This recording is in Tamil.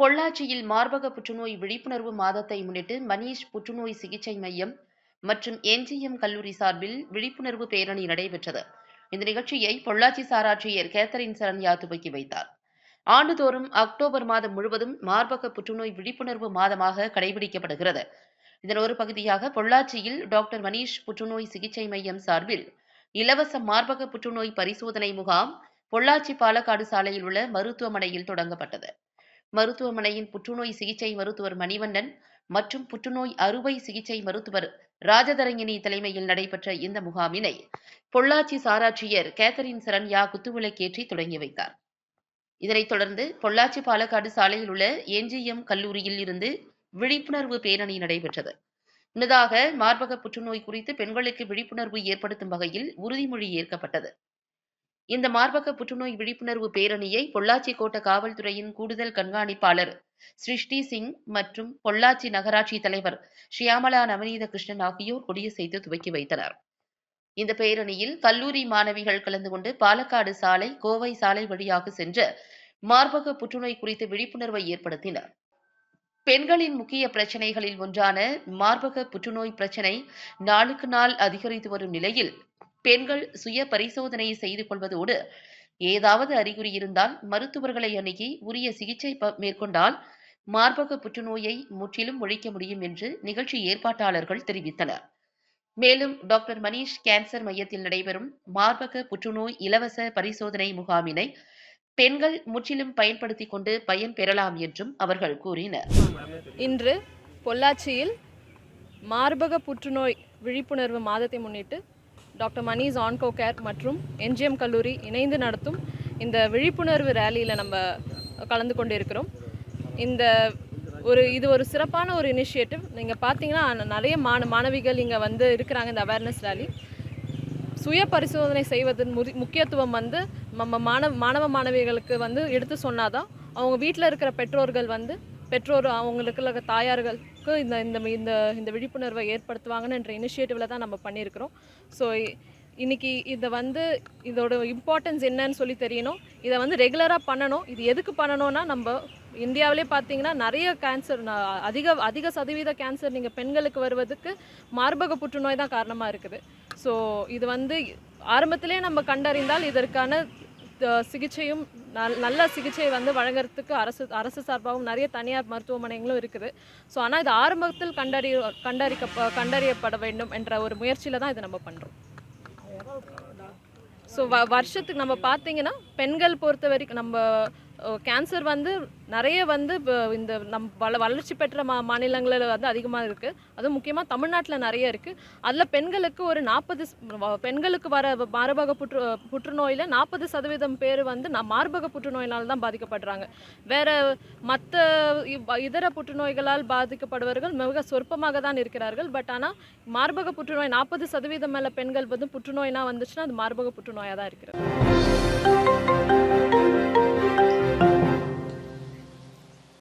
பொள்ளாச்சியில் மார்பக புற்றுநோய் விழிப்புணர்வு மாதத்தை முன்னிட்டு மணீஷ் புற்றுநோய் சிகிச்சை மையம் மற்றும் என்ஜிஎம் கல்லூரி சார்பில் விழிப்புணர்வு பேரணி நடைபெற்றது. இந்த நிகழ்ச்சியை பொள்ளாச்சி சாராட்சியர் கேத்தரின் சரண்யா துவக்கி வைத்தார். ஆண்டுதோறும் அக்டோபர் மாதம் முழுவதும் மார்பக புற்றுநோய் விழிப்புணர்வு மாதமாக கடைபிடிக்கப்படுகிறது. இதன் ஒரு பகுதியாக பொள்ளாச்சியில் டாக்டர் மணீஷ் புற்றுநோய் சிகிச்சை மையம் சார்பில் இலவச மார்பக புற்றுநோய் பரிசோதனை முகாம் பொள்ளாச்சி பாலக்காடு சாலையில் உள்ள மருத்துவமனையில் தொடங்கப்பட்டது. மருத்துவமனையின் புற்றுநோய் சிகிச்சை மருத்துவர் மணிவண்ணன் மற்றும் புற்றுநோய் அறுவை சிகிச்சை மருத்துவர் ராஜதரங்கினி தலைமையில் நடைபெற்ற இந்த முகாமினை பொள்ளாச்சி சாராட்சியர் கேத்தரின் சரண்யா குத்துவிளக்கேற்றி தொடங்கி வைத்தார். இதனைத் தொடர்ந்து பொள்ளாச்சி பாலக்காடு சாலையில் உள்ள என்ஜிஎம் கல்லூரியில் இருந்து விழிப்புணர்வு பேரணி நடைபெற்றது. முன்னதாக மார்பக புற்றுநோய் குறித்து பெண்களுக்கு விழிப்புணர்வு ஏற்படுத்தும் வகையில் உறுதிமொழி ஏற்கப்பட்டது. இந்த மார்பக புற்றுநோய் விழிப்புணர்வு பேரணியை பொள்ளாச்சி கோட்ட காவல்துறையின் கூடுதல் கண்காணிப்பாளர் சிருஷ்டி சிங் மற்றும் பொள்ளாச்சி நகராட்சி தலைவர் ஷியாமலா நவநீத கிருஷ்ணன் ஆகியோர் கொடியசைத்து துவக்கி வைத்தனர். இந்த பேரணியில் கல்லூரி மாணவிகள் கலந்து கொண்டு பாலக்காடு சாலை கோவை சாலை வழியாக சென்று மார்பக புற்றுநோய் குறித்து விழிப்புணர்வை ஏற்படுத்தினர். பெண்களின் முக்கிய பிரச்சனைகளில் ஒன்றான மார்பக புற்றுநோய் பிரச்சனை நாளுக்கு நாள் அதிகரித்து வரும் நிலையில் பெண்கள் சுய பரிசோதனை செய்து கொள்வதோடு ஏதாவது அறிகுறி இருந்தால் மருத்துவர்களை அணுகி உரிய சிகிச்சை மேற்கொண்டால் மார்பக புற்றுநோயை முற்றிலும் ஒழிக்க முடியும் என்று நிகழ்ச்சி ஏற்பாட்டாளர்கள் தெரிவித்தனர். மேலும் டாக்டர் மணீஷ் கேன்சர் மையத்தில் நடைபெறும் மார்பக புற்றுநோய் இலவச பரிசோதனை முகாமினை பெண்கள் முற்றிலும் பயன்படுத்திக் கொண்டு பயன் பெறலாம் என்றும் அவர்கள் கூறினர். இன்று பொள்ளாச்சியில் மார்பக புற்றுநோய் விழிப்புணர்வு மாதத்தை முன்னிட்டு டாக்டர் மணிஸ் ஆன்கோ கேர் மற்றும் என்ஜிஎம் கல்லூரி இணைந்து நடத்தும் இந்த விழிப்புணர்வு ரேலியில் நம்ம கலந்து கொண்டு இருக்கிறோம் இந்த ஒரு இது ஒரு சிறப்பான ஒரு இனிஷியேட்டிவ் நீங்கள் பார்த்தீங்கன்னா நிறைய மாண மாணவிகள் இங்கே வந்து இருக்கிறாங்க இந்த அவேர்னஸ் ரேலி சுய பரிசோதனை செய்வதன் முறி முக்கியத்துவம் வந்து நம்ம மாணவ மாணவ மாணவிகளுக்கு வந்து எடுத்து சொன்னாதான் அவங்க வீட்டில் இருக்கிற பெற்றோர்கள் வந்து பெற்றோர் அவங்களுக்கு தாயார்களுக்கு இந்த இந்த இந்த இந்த விழிப்புணர்வை ஏற்படுத்துவாங்கன்ற இனிஷியேட்டிவில் தான் நம்ம பண்ணியிருக்கிறோம். ஸோ இன்னைக்கு இதை வந்து இதோட இம்பார்ட்டன்ஸ் என்னன்னு சொல்லி தெரியணும். இதை வந்து ரெகுலராக பண்ணணும். இது எதுக்கு பண்ணணும்னா நம்ம இந்தியாவிலே பார்த்தீங்கன்னா நிறைய கேன்சர் அதிக அதிக சதவீத கேன்சர் நீங்கள் பெண்களுக்கு வருவதுக்கு மார்பக புற்றுநோய் தான் காரணமாக இருக்குது. ஸோ இது வந்து ஆரம்பத்திலே நம்ம கண்டறிந்தால் இதற்கான சிகிச்சையும் நல் நல்ல சிகிச்சை வந்து வழங்குறதுக்கு அரசு அரசு சார்பாகவும் நிறைய தனியார் மருத்துவமனைகளும் இருக்குது. ஸோ ஆனால் இது ஆரம்பத்தில் கண்டறி கண்டறிக்க கண்டறியப்பட வேண்டும் என்ற ஒரு முயற்சியில் தான் இதை நம்ம பண்ணுறோம் ஸோ வ வருஷத்துக்கு நம்ம பார்த்தீங்கன்னா பெண்கள் பொறுத்த வரைக்கும் நம்ம கேன்சர் வந்து நிறைய வந்து இப்போ இந்த நம் வள வளர்ச்சி பெற்ற மா மாநிலங்களில் வந்து அதிகமாக இருக்குது அதுவும் முக்கியமாக தமிழ்நாட்டில் நிறைய இருக்குது அதில் பெண்களுக்கு ஒரு நாற்பது பெண்களுக்கு வர மார்பக புற்று புற்றுநோயில் நாற்பது சதவீதம் பேர் வந்து நான் மார்பக புற்றுநோயினால் தான் பாதிக்கப்படுறாங்க. வேறு மற்ற இதர புற்றுநோய்களால் பாதிக்கப்படுபவர்கள் மிக சொற்பமாக தான் இருக்கிறார்கள். பட் ஆனால் மார்பக புற்றுநோய் நாற்பது சதவீதம் மேலே பெண்கள் வந்து புற்றுநோய்னா வந்துச்சுன்னா அது மார்பக புற்றுநோயாக தான் இருக்கிறது.